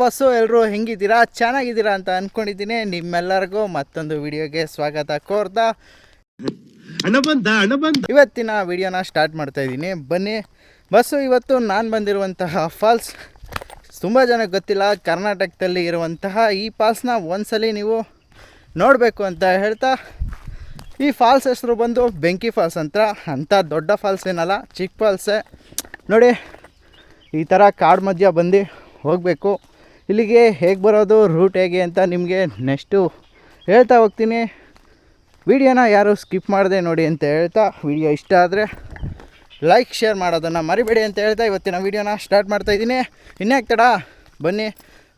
Bus ಎಲ್ಲರೂ ಹೆಂಗಿದ್ದೀರಾ? ಚೆನ್ನಾಗಿದ್ದೀರಾ ಅಂತ ಅಂದ್ಕೊಂಡಿದ್ದೀನಿ ನಿಮ್ಮೆಲ್ಲರಿಗೂ ಮತ್ತೊಂದು ವಿಡಿಯೋಗೆ ಸ್ವಾಗತ. ಕೋರ್ತಾ ಇವತ್ತಿನ ವಿಡಿಯೋನ ಸ್ಟಾರ್ಟ್ ಮಾಡ್ತಾ ಇದ್ದೀನಿ. ಬನ್ನಿ. ಬಸ್ಸು ಇವತ್ತು ನಾನು ಬಂದಿರುವಂತಹ ಫಾಲ್ಸ್. ತುಂಬ ಜನಕ್ಕೆ ಗೊತ್ತಿಲ್ಲ ಕರ್ನಾಟಕದಲ್ಲಿ ಇರುವಂತಹ ಈ ಫಾಲ್ಸ್ನ ಒಂದ್ಸಲಿ ನೀವು ನೋಡಬೇಕು ಅಂತ ಹೇಳ್ತಾ ಈ ಫಾಲ್ಸ್ ಹೆಸರು ಬಂದು ಬೆಂಕಿ ಫಾಲ್ಸ್ ಅಂತ. ಅಂಥ ದೊಡ್ಡ ಫಾಲ್ಸ್ ಏನಲ್ಲ ಚಿಕ್ಕ ಫಾಲ್ಸೇ. ನೋಡಿ ಈ ಥರ ಕಾಡು ಮಧ್ಯ ಬಂದು ಹೋಗಬೇಕು. ಇಲ್ಲಿಗೆ ಹೇಗೆ ಬರೋದು ರೂಟ್ ಹೇಗೆ ಅಂತ ನಿಮಗೆ ನೆಕ್ಸ್ಟು ಹೇಳ್ತಾ ಹೋಗ್ತೀನಿ. ವಿಡಿಯೋನ ಯಾರು ಸ್ಕಿಪ್ ಮಾಡಿದೆ ನೋಡಿ ಅಂತ ಹೇಳ್ತಾ, ವಿಡಿಯೋ ಇಷ್ಟ ಆದರೆ ಲೈಕ್ ಶೇರ್ ಮಾಡೋದನ್ನು ಮರಿಬೇಡಿ ಅಂತ ಹೇಳ್ತಾ ಇವತ್ತಿನ ವಿಡಿಯೋನ ಸ್ಟಾರ್ಟ್ ಮಾಡ್ತಾ ಇದ್ದೀನಿ. ಇನ್ಯಾಕೆ ತಡ? ಬನ್ನಿ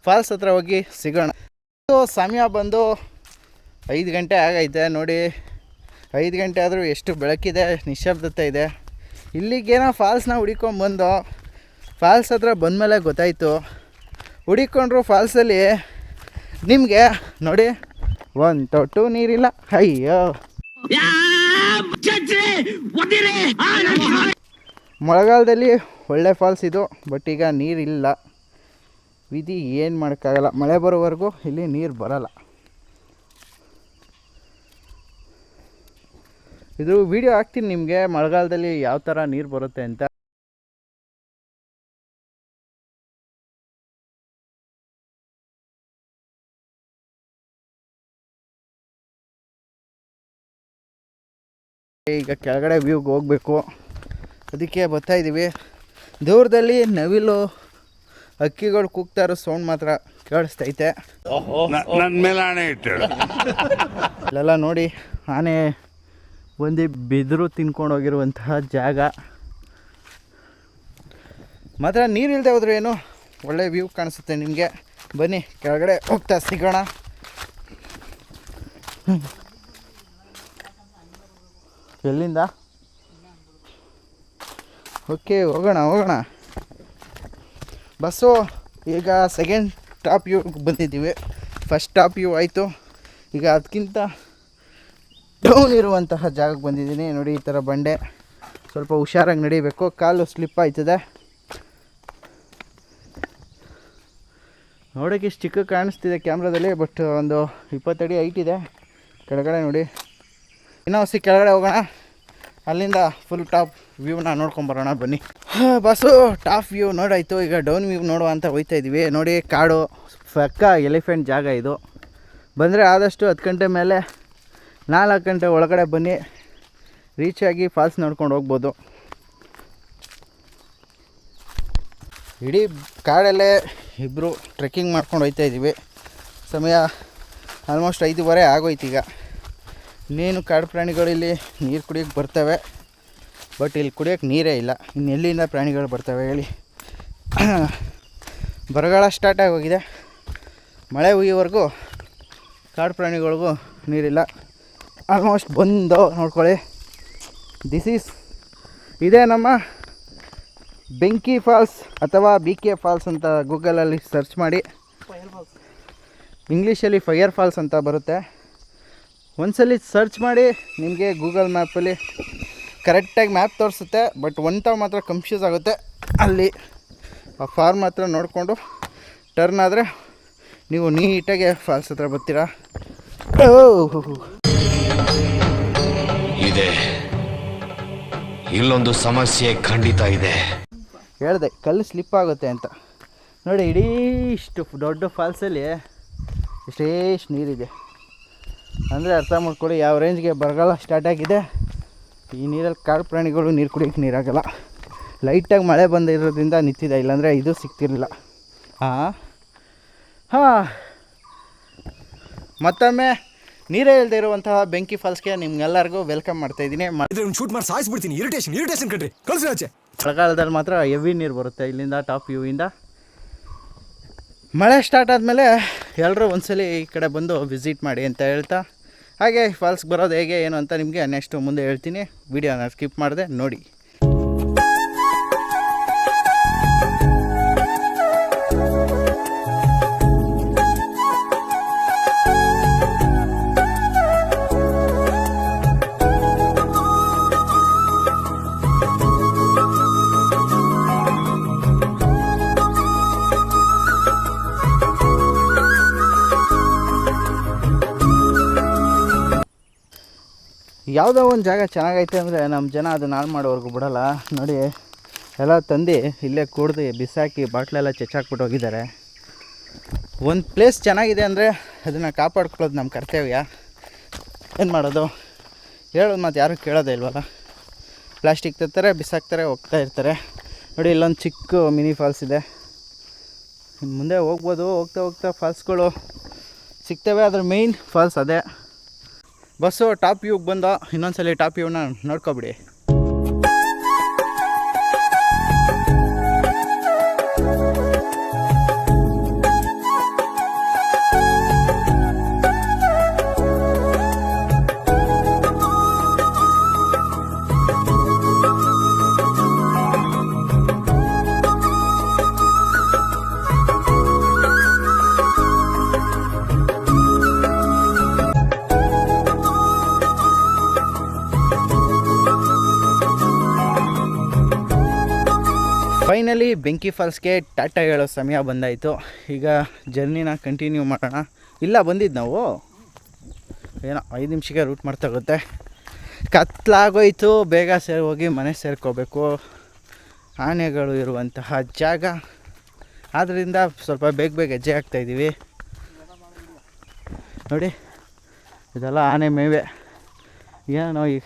ಫಾಲ್ಸ್ ಹತ್ರ ಹೋಗಿ ಸಿಗೋಣ. ಸಮಯ ಬಂದು ಐದು ಗಂಟೆ ಆಗೈತೆ ನೋಡಿ. ಐದು ಗಂಟೆ ಆದರೂ ಎಷ್ಟು ಬೆಳಕಿದೆ ನಿಶ್ಶಬ್ದತೆ ಇದೆ. ಇಲ್ಲಿಗೇನೋ ಫಾಲ್ಸ್ನ ಹುಡಿಕೊಂಬಂದು ಫಾಲ್ಸ್ ಹತ್ರ ಬಂದಮೇಲೆ ಗೊತ್ತಾಯಿತು. ಹುಡಿಕೊಂಡ್ರು ಫಾಲ್ಸಲ್ಲಿ. ನಿಮಗೆ ನೋಡಿ, ಒಂದು ತೊಟ್ಟು ನೀರಿಲ್ಲ. ಅಯ್ಯೋ. ಮಳೆಗಾಲದಲ್ಲಿ ಒಳ್ಳೆ ಫಾಲ್ಸ್ ಇದು, ಬಟ್ ಈಗ ನೀರಿಲ್ಲ. ವಿಧಿ ಏನು ಮಾಡೋಕ್ಕಾಗಲ್ಲ. ಮಳೆ ಬರೋವರೆಗೂ ಇಲ್ಲಿ ನೀರು ಬರಲ್ಲ. ಇದು ವಿಡಿಯೋ ಹಾಕ್ತೀನಿ ನಿಮಗೆ, ಮಳೆಗಾಲದಲ್ಲಿ ಯಾವ ಥರ ನೀರು ಬರುತ್ತೆ ಅಂತ. ಈಗ ಕೆಳಗಡೆ ವ್ಯೂಗೆ ಹೋಗಬೇಕು. ಅದಕ್ಕೆ ಬರ್ತಾ ಇದ್ದೀವಿ ದೂರದಲ್ಲಿ ನವಿಲು ಅಕ್ಕಿಗಳು ಕೂಗ್ತಾ ಇರೋ ಸೌಂಡ್ ಮಾತ್ರ ಕೇಳಿಸ್ತೈತೆ. ನನ್ನ ಮೇಲೆ ಆಣೆ ಇಲ್ಲೆಲ್ಲ ನೋಡಿ ಆನೆ ಬಂದು ಬಿದಿರು ತಿನ್ಕೊಂಡು ಹೋಗಿರುವಂತಹ ಜಾಗ. ಮಾತ್ರ ನೀರು ಇಲ್ಲದೆ ಹೋದ್ರೆ ಏನು? ಒಳ್ಳೆ ವ್ಯೂ ಕಾಣಿಸುತ್ತೆ ನಿಮಗೆ. ಬನ್ನಿ ಕೆಳಗಡೆ ಹೋಗ್ತಾ ಸಿಗೋಣ. ಎಲ್ಲಿಂದ? ಓಕೆ ಹೋಗೋಣ ಹೋಗೋಣ. ಬಸ್ಸು, ಈಗ ಸೆಕೆಂಡ್ ಟಾಪ್ ಯು ಬಂದಿದ್ದೀವಿ. ಫಸ್ಟ್ ಟಾಪ್ ಯು ಆಯಿತು. ಈಗ ಅದಕ್ಕಿಂತ ಡೌನ್ ಇರುವಂತಹ ಜಾಗಕ್ಕೆ ಬಂದಿದ್ದೀನಿ. ನೋಡಿ, ಈ ಥರ ಬಂಡೆ. ಸ್ವಲ್ಪ ಹುಷಾರಾಗಿ ನಡಿಬೇಕು. ಕಾಲು ಸ್ಲಿಪ್ ಆಯ್ತದೆ. ನೋಡೋಕ್ಕೆ ಇಷ್ಟು ಚಿಕ್ಕ ಕಾಣಿಸ್ತಿದೆ ಕ್ಯಾಮ್ರಾದಲ್ಲಿ ಬಟ್ ಒಂದು ಇಪ್ಪತ್ತಡಿ ಹೈಟ್ ಇದೆ. ಕೆಳಗಡೆ ನೋಡಿ. ಇನ್ನೂ ಸಿ ಕೆಳಗಡೆ ಹೋಗೋಣ. ಅಲ್ಲಿಂದ ಫುಲ್ ಟಾಪ್ ವ್ಯೂನ ನೋಡ್ಕೊಂಬರೋಣ ಬನ್ನಿ. ಬಸ್ಸು ಟಾಪ್ ವ್ಯೂ ನೋಡಾಯಿತು. ಈಗ ಡೌನ್ ವ್ಯೂ ನೋಡುವ ಅಂತ ಹೋಯ್ತಾ ಇದ್ದೀವಿ ನೋಡಿ, ಕಾಡು. ಪಕ್ಕ ಎಲಿಫೆಂಟ್ ಜಾಗ ಇದು. ಬಂದರೆ ಆದಷ್ಟು ಹತ್ತು ಗಂಟೆ ಮೇಲೆ ನಾಲ್ಕು ಗಂಟೆ ಒಳಗಡೆ ಬನ್ನಿ. ರೀಚ್ ಆಗಿ ಫಾಲ್ಸ್ ನೋಡ್ಕೊಂಡು ಹೋಗ್ಬೋದು. ಇಡೀ ಕಾಡಲ್ಲೇ ಇಬ್ಬರು ಟ್ರೆಕ್ಕಿಂಗ್ ಮಾಡ್ಕೊಂಡು ಹೋಗ್ತಾ ಇದ್ದೀವಿ ಸಮಯ ಆಲ್ಮೋಸ್ಟ್ ಐದೂವರೆ ಆಗೋಯ್ತು ಈಗ. ಇನ್ನೇನು ಕಾಡು ಪ್ರಾಣಿಗಳು ಇಲ್ಲಿ ನೀರು ಕುಡಿಯೋಕ್ಕೆ ಬರ್ತವೆ ಬಟ್ ಇಲ್ಲಿ ಕುಡಿಯೋಕ್ಕೆ ನೀರೇ ಇಲ್ಲ. ಇನ್ನು ಎಲ್ಲಿಂದ ಪ್ರಾಣಿಗಳು ಬರ್ತವೆ ಹೇಳಿ. ಬರಗಾಲ ಸ್ಟಾರ್ಟ್ ಆಗೋಗಿದೆ ಮಳೆ ಹುಯ್ಯೋವರೆಗೂ ಕಾಡು ಪ್ರಾಣಿಗಳಿಗೂ ನೀರಿಲ್ಲ. ಆಲ್ಮೋಸ್ಟ್ ಬಂದು ನೋಡ್ಕೊಳ್ಳಿ. ದಿಸ್ ಈಸ್ ಇದೇ ನಮ್ಮ ಬೆಂಕಿ ಫಾಲ್ಸ್ ಅಥವಾ ಬಿ ಕೆ ಫಾಲ್ಸ್ ಅಂತ ಗೂಗಲಲ್ಲಿ ಸರ್ಚ್ ಮಾಡಿ. ಇಂಗ್ಲೀಷಲ್ಲಿ ಫೈಯರ್ ಫಾಲ್ಸ್ ಅಂತ ಬರುತ್ತೆ. ಒಂದ್ಸಲಿ ಸರ್ಚ್ ಮಾಡಿ ನಿಮಗೆ ಗೂಗಲ್ ಮ್ಯಾಪಲ್ಲಿ ಕರೆಕ್ಟಾಗಿ ಮ್ಯಾಪ್ ತೋರಿಸುತ್ತೆ ಬಟ್ ಒನ್ ತಾವು ಮಾತ್ರ ಕನ್ಫ್ಯೂಸ್ ಆಗುತ್ತೆ. ಅಲ್ಲಿ ಆ ಫಾರ್ಮ್ ಹತ್ರ ನೋಡಿಕೊಂಡು ಟರ್ನ್ ಆದರೆ ನೀವು ನೀಟಾಗಿ ಫಾಲ್ಸ್ ಹತ್ರ ಬರ್ತೀರಾ. ಓಹ್ ಇದೆ. ಇಲ್ಲೊಂದು ಸಮಸ್ಯೆ ಖಂಡಿತ ಇದೆ. ಹೇಳಿದೆ ಕಲ್ಲು ಸ್ಲಿಪ್ ಆಗುತ್ತೆ ಅಂತ. ನೋಡಿ ಇಡೀ ಇಷ್ಟು ದೊಡ್ಡ ಫಾಲ್ಸಲ್ಲಿ ಇಷ್ಟೇಷ್ಟು ನೀರಿದೆ. ಅಂದರೆ ಅರ್ಥ ಮಾಡ್ಕೊಳ್ಳಿ ಯಾವ ರೇಂಜ್ಗೆ ಬರಗಾಲ ಸ್ಟಾರ್ಟ್ ಆಗಿದೆ. ಈ ನೀರಲ್ಲಿ ಕಾಡು ಪ್ರಾಣಿಗಳು ನೀರು ಕುಡಿಯೋಕ್ಕೆ ನೀರಾಗಲ್ಲ. ಲೈಟಾಗಿ ಮಳೆ ಬಂದಿರೋದ್ರಿಂದ ನಿಂತಿದೆ ಇಲ್ಲಾಂದರೆ ಇದು ಸಿಗ್ತಿರಲಿಲ್ಲ. ಹಾಂ ಹಾಂ. ಮತ್ತೊಮ್ಮೆ ನೀರೇ ಇಲ್ಲದೆ ಇರುವಂತಹ ಬೆಂಕಿ ಫಾಲ್ಸ್ಗೆ ನಿಮ್ಗೆಲ್ಲರಿಗೂ ವೆಲ್ಕಮ್ ಮಾಡ್ತಾ ಇದ್ದೀನಿ. ಶೂಟ್ ಮಾಡಿ ಸಾಯಿಸ್ಬಿಡ್ತೀನಿ ಇರಿಟೇಷನ್ ಇರಿಟೇಷನ್ ಕಟ್ರಿ ಕಳಿಸಿ ಆಚೆ. ಮಳೆಗಾಲದಲ್ಲಿ ಮಾತ್ರ ಹೆವಿ ನೀರು ಬರುತ್ತೆ ಇಲ್ಲಿಂದ ಟಾಪ್ ವ್ಯೂವಿಂದ ಮಳೆ ಸ್ಟಾರ್ಟ್ ಆದಮೇಲೆ ಎಲ್ಲರೂ ಒಂದ್ಸಲಿ ಈ ಕಡೆ ಬಂದು ವಿಸಿಟ್ ಮಾಡಿ ಅಂತ ಹೇಳ್ತಾ. ಹಾಗೆ ಫಾಲ್ಸ್ಗೆ ಬರೋದು ಹೇಗೆ, ಏನು ಅಂತ ನಿಮಗೆ ನೆಕ್ಸ್ಟು ಮುಂದೆ ಹೇಳ್ತೀನಿ. ವೀಡಿಯೋನ ಸ್ಕಿಪ್ ಮಾಡಿದೆ ನೋಡಿ. ಯಾವುದೋ ಒಂದು ಜಾಗ ಚೆನ್ನಾಗೈತೆ ಅಂದರೆ ನಮ್ಮ ಜನ ಅದನ್ನ ಹಾಳು ಮಾಡೋವರೆಗೂ ಬಿಡಲ್ಲ. ನೋಡಿ, ಎಲ್ಲ ತಂದು ಇಲ್ಲೇ ಕುಡ್ದು ಬಿಸಾಕಿ ಬಾಟ್ಲೆಲ್ಲ ಚೆಚ್ಚಾಕ್ಬಿಟ್ಟು ಹೋಗಿದ್ದಾರೆ. ಒಂದು ಪ್ಲೇಸ್ ಚೆನ್ನಾಗಿದೆ ಅಂದರೆ ಅದನ್ನು ಕಾಪಾಡ್ಕೊಳ್ಳೋದು ನಮ್ಮ ಕರ್ತವ್ಯ. ಏನು ಮಾಡೋದು? ಹೇಳೋದು ಮತ್ತು ಯಾರೂ ಕೇಳೋದೇ ಇಲ್ವಲ್ಲ. ಪ್ಲಾಸ್ಟಿಕ್ ತರ್ತಾರೆ, ಬಿಸಾಕ್ತಾರೆ, ಹೋಗ್ತಾ ಇರ್ತಾರೆ. ನೋಡಿ, ಇಲ್ಲೊಂದು ಚಿಕ್ಕ ಮಿನಿ ಫಾಲ್ಸ್ ಇದೆ. ಮುಂದೆ ಹೋಗ್ಬೋದು, ಹೋಗ್ತಾ ಹೋಗ್ತಾ ಫಾಲ್ಸ್ಗಳು ಸಿಗ್ತವೆ ಅದ್ರ ಮೇಯ್ನ್ ಫಾಲ್ಸ್ ಅದೇ. ಬಸ್ಸು ಟಾಪ್ ವ್ಯೂಗೆ ಬಂದ ಇನ್ನೊಂದ್ಸಲ ಟಾಪ್ ವ್ಯೂನ ನೋಡ್ಕೊಬಿಡಿ. ಫೈನಲಿ ಬೆಂಕಿ ಫಾಲ್ಸ್ಗೆ ಟಾಟಾ ಹೇಳೋ ಸಮಯ ಬಂದಾಯಿತು. ಈಗ ಜರ್ನಿನ ಕಂಟಿನ್ಯೂ ಮಾಡೋಣ. ಇಲ್ಲ ಬಂದಿದ್ದು ನಾವು. ಏನೋ ಐದು ನಿಮಿಷಕ್ಕೆ ರೂಟ್ ಮಾಡ್ತಾಗುತ್ತೆ ಕತ್ಲಾಗೋಯ್ತು, ಬೇಗ ಸೇರಿ, ಹೋಗಿ ಮನೆ ಸೇರ್ಕೋಬೇಕು. ಆನೆಗಳು ಇರುವಂತಹ ಜಾಗ. ಆದ್ದರಿಂದ ಸ್ವಲ್ಪ ಬೇಗ ಬೇಗ ಹೆಜ್ಜೆ ಹಾಕ್ತಾಯಿದ್ದೀವಿ ನೋಡಿ, ಇದೆಲ್ಲ ಆನೆ ಮೇವೆ. ಏನೋ ಈಗ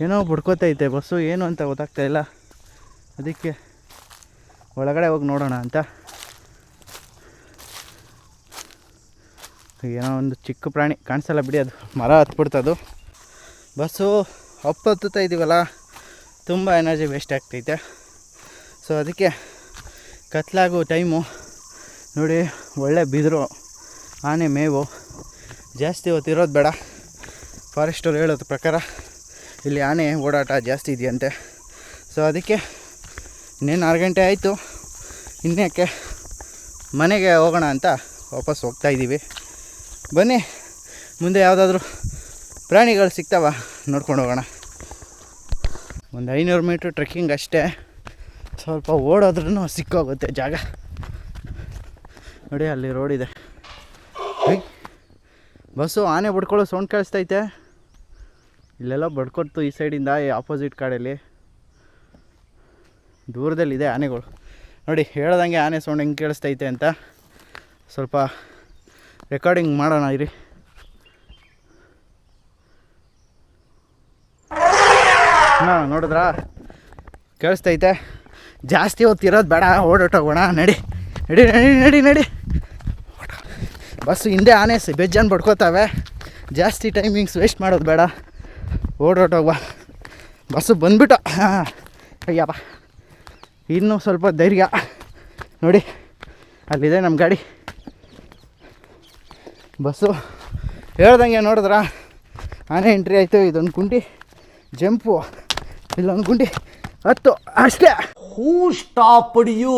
ಏನೋ ಬಡ್ಕೋತೈತೆ ಬಸ್ಸು ಏನು ಅಂತ ಗೊತ್ತಾಗ್ತಾ ಇಲ್ಲ. ಅದಕ್ಕೆ ಒಳಗಡೆ ಹೋಗಿ ನೋಡೋಣ ಅಂತ. ಏನೋ ಒಂದು ಚಿಕ್ಕ ಪ್ರಾಣಿ ಕಾಣಿಸಲ್ಲ ಬಿಡಿ ಅದು. ಮರ ಹತ್ಬಿಡ್ತದು. ಬಸ್ಸು ಅಪ್ಪ ಹತ್ತುತ್ತಾ ಇದ್ದೀವಲ್ಲ ತುಂಬ ಎನರ್ಜಿ ವೇಸ್ಟ್ ಆಗ್ತೈತೆ. ಸೊ ಅದಕ್ಕೆ ಕತ್ಲಾಗೋ ಟೈಮು. ನೋಡಿ, ಒಳ್ಳೆ ಬಿದಿರು, ಆನೆ ಮೇವು. ಜಾಸ್ತಿ ಹೊತ್ತಿರೋದು ಬೇಡ. ಫಾರೆಸ್ಟವ್ರು ಹೇಳೋದ್ರ ಪ್ರಕಾರ. ಇಲ್ಲಿ ಆನೆ ಓಡಾಟ ಜಾಸ್ತಿ ಇದೆಯಂತೆ. ಸೊ ಅದಕ್ಕೆ ಇನ್ನೇನು ಆರು ಗಂಟೆ ಆಯಿತು. ಇನ್ನಕ್ಕೆ ಮನೆಗೆ ಹೋಗೋಣ ಅಂತ ವಾಪಸ್ ಹೋಗ್ತಾ ಇದ್ದೀವಿ. ಬನ್ನಿ, ಮುಂದೆ ಯಾವುದಾದ್ರೂ ಪ್ರಾಣಿಗಳು ಸಿಗ್ತಾವ ನೋಡ್ಕೊಂಡು ಹೋಗೋಣ. ಒಂದು ಐನೂರು ಮೀಟ್ರ್ ಟ್ರೆಕ್ಕಿಂಗ್ ಅಷ್ಟೇ. ಸ್ವಲ್ಪ ಓಡೋದ್ರೂ ಸಿಕ್ಕೋಗುತ್ತೆ ಜಾಗ. ನೋಡಿ, ಅಲ್ಲಿ ರೋಡ್ ಇದೆ. ಬಸ್ಸು ಆನೆ ಬಿಡ್ಕೊಳ್ಳೋ ಸೌಂಡ್ ಕೇಳಿಸ್ತೈತೆ. ಇಲ್ಲೆಲ್ಲ ಬಡ್ಕೊಡ್ತು ಈ ಸೈಡಿಂದ ಆಪೋಸಿಟ್ ಕಾಡಲ್ಲಿ. ದೂರದಲ್ಲಿದೆ ಆನೆಗಳು. ನೋಡಿ, ಹೇಳ್ದಂಗೆ ಆನೆ ಸೌಂಡ್ ಹೆಂಗೆ ಕೇಳಿಸ್ತೈತೆ ಅಂತ ಸ್ವಲ್ಪ ರೆಕಾರ್ಡಿಂಗ್ ಮಾಡೋಣ ಇರಿ. ಹಾಂ, ನೋಡಿದ್ರಾ? ಕೇಳಿಸ್ತೈತೆ. ಜಾಸ್ತಿ ಹೊತ್ತಿರೋದು ಬೇಡ ಓಡೋಟೋಗೋಣ ನಡಿ ನಡಿ ನಡಿ ನಡಿ ನಡಿ. ಬಸ್ ಹಿಂದೆ ಆನೆ ಸಿ ಬೆಜ್ಜನ್ ಬಡ್ಕೋತಾವೆ. ಜಾಸ್ತಿ ಟೈಮಿಂಗ್ಸ್ ವೇಸ್ಟ್ ಮಾಡೋದು ಬೇಡ. ಓಡೋಟೋಗ್ಬಾ ಬಸ್ಸು ಬಂದ್ಬಿಟ್ಟು ಅಯ್ಯಪ್ಪ ಇನ್ನೂ ಸ್ವಲ್ಪ ಧೈರ್ಯ. ನೋಡಿ ಅಲ್ಲಿದೆ ನಮ್ಮ ಗಾಡಿ. ಬಸ್ಸು ಹೇಳ್ದಂಗೆ ನೋಡಿದ್ರ? ಆನೆ ಎಂಟ್ರಿ ಆಯಿತು ಇದೊಂದು ಗುಂಡಿ ಜಂಪು ಇಲ್ಲೊಂದು ಗುಂಡಿ. ಹತ್ತು ಅಷ್ಟೇ. ಹೂ ಸ್ಟಾಪ್ಡ್ ಯು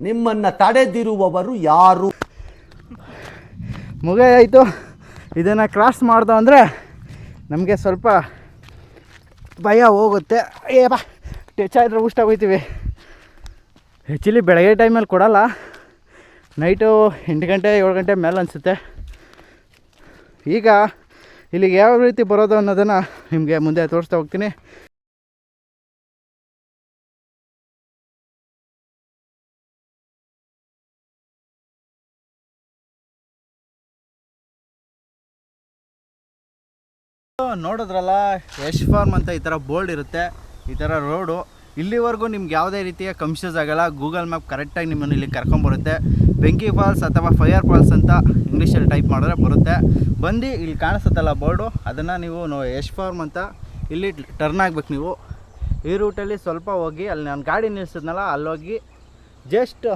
ನಿಮ್ಮನ್ನ ತಡೆದಿರುವವರು ಯಾರು? ಮುಗ ಆಯಿತು. ಇದನ್ನು ಕ್ರಾಸ್ ಮಾಡ್ದು ಅಂದರೆ ನಮಗೆ ಸ್ವಲ್ಪ ಭಯ ಹೋಗುತ್ತೆ. ಏ ಬಾ ಟೆಚ್ ಆದ್ರೆ ಹೋಗ್ತೀವಿ ಆ್ಯಕ್ಚುಲಿ ಬೆಳಗ್ಗೆ ಟೈಮಲ್ಲಿ ಕೊಡಲ್ಲ. ನೈಟು ಎಂಟು ಗಂಟೆ, ಏಳು ಗಂಟೆ ಮೇಲೆ ಅನಿಸುತ್ತೆ. ಈಗ ಇಲ್ಲಿಗೆ ಯಾವ ರೀತಿ ಬರೋದು ಅನ್ನೋದನ್ನು ನಿಮಗೆ ಮುಂದೆ ತೋರಿಸ್ತಾ ಹೋಗ್ತೀನಿ. ನೋಡಿದ್ರಲ್ಲ, ಯಶ್ ಫಾರ್ಮ್ ಅಂತ ಈ ಥರ ಬೋರ್ಡ್ ಇರುತ್ತೆ. ಈ ಥರ ರೋಡು. ಇಲ್ಲಿವರೆಗೂ ನಿಮ್ಗೆ ಯಾವುದೇ ರೀತಿಯ ಕನ್ಫ್ಯೂಸ್ ಆಗಲ್ಲ. ಗೂಗಲ್ ಮ್ಯಾಪ್ ಕರೆಕ್ಟಾಗಿ ನಿಮ್ಮನ್ನು ಇಲ್ಲಿ ಕರ್ಕೊಂಬರುತ್ತೆ. ಬೆಂಕಿ ಫಾಲ್ಸ್ ಅಥವಾ ಫೈರ್ ಫಾಲ್ಸ್ ಅಂತ ಇಂಗ್ಲೀಷಲ್ಲಿ ಟೈಪ್ ಮಾಡಿದ್ರೆ ಬರುತ್ತೆ. ಬಂದು ಇಲ್ಲಿ ಕಾಣಿಸುತ್ತಲ್ಲ ಬೋರ್ಡು? ಅದನ್ನು ನೀವು ಯಶ್ ಫಾರ್ಮ್ ಅಂತ ಇಲ್ಲಿ ಟರ್ನ್ ಆಗ್ಬೇಕು ನೀವು. ಈ ರೂಟಲ್ಲಿ ಸ್ವಲ್ಪ ಹೋಗಿ, ಅಲ್ಲಿ ನಾನು ಗಾಡಿ ನಿಲ್ಸಿದ್ನಲ್ಲ, ಅಲ್ಲೋಗಿ ಜಸ್ಟ್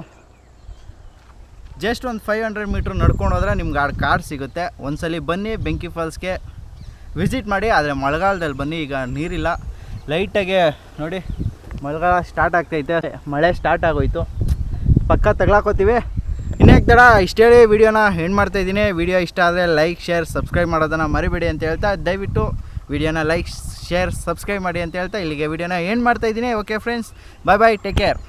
ಜಸ್ಟ್ ಒಂದು ಫೈವ್ ಹಂಡ್ರೆಡ್ ಮೀಟ್ರ್ ನಡ್ಕೊಂಡು ಹೋದ್ರೆ ನಿಮ್ಗೆ ಆ ಕಾರ್ ಸಿಗುತ್ತೆ. ಒಂದ್ಸಲಿ ಬನ್ನಿ ಬೆಂಕಿ ಫಾಲ್ಸ್ಗೆ. ವಿಸಿಟ್ ಮಾಡಿ, ಆದರೆ ಮಳೆಗಾಲದಲ್ಲಿ ಬನ್ನಿ, ಈಗ ನೀರಿಲ್ಲ. ಲೈಟಾಗೆ ನೋಡಿ, ಮಳೆಗಾಲ ಸ್ಟಾರ್ಟ್ ಆಗ್ತೈತೆ. ಮಳೆ ಸ್ಟಾರ್ಟ್ ಆಗೋಯ್ತು. ಪಕ್ಕ ತಗ್ಲಾಕೋತೀವಿ. ಇನ್ನೇಕ್ ತಡ ಇಷ್ಟೇಳಿ ವೀಡಿಯೋನ ಹೆಣ್ಣು ಮಾಡ್ತಾಯಿದ್ದೀನಿ ವೀಡಿಯೋ ಇಷ್ಟ ಆದರೆ ಲೈಕ್, ಶೇರ್, ಸಬ್ಸ್ಕ್ರೈಬ್ ಮಾಡೋದನ್ನು ಮರಿಬೇಡಿ ಅಂತ ಹೇಳ್ತಾ, ದಯವಿಟ್ಟು ವೀಡಿಯೋನ ಲೈಕ್, ಶೇರ್, ಸಬ್ಸ್ಕ್ರೈಬ್ ಮಾಡಿ ಅಂತ ಹೇಳ್ತಾ, ಇಲ್ಲಿಗೆ ವೀಡಿಯೋನ ಎಂಡ್ ಮಾಡ್ತಾಯಿದ್ದೀನಿ okay friends bye bye take care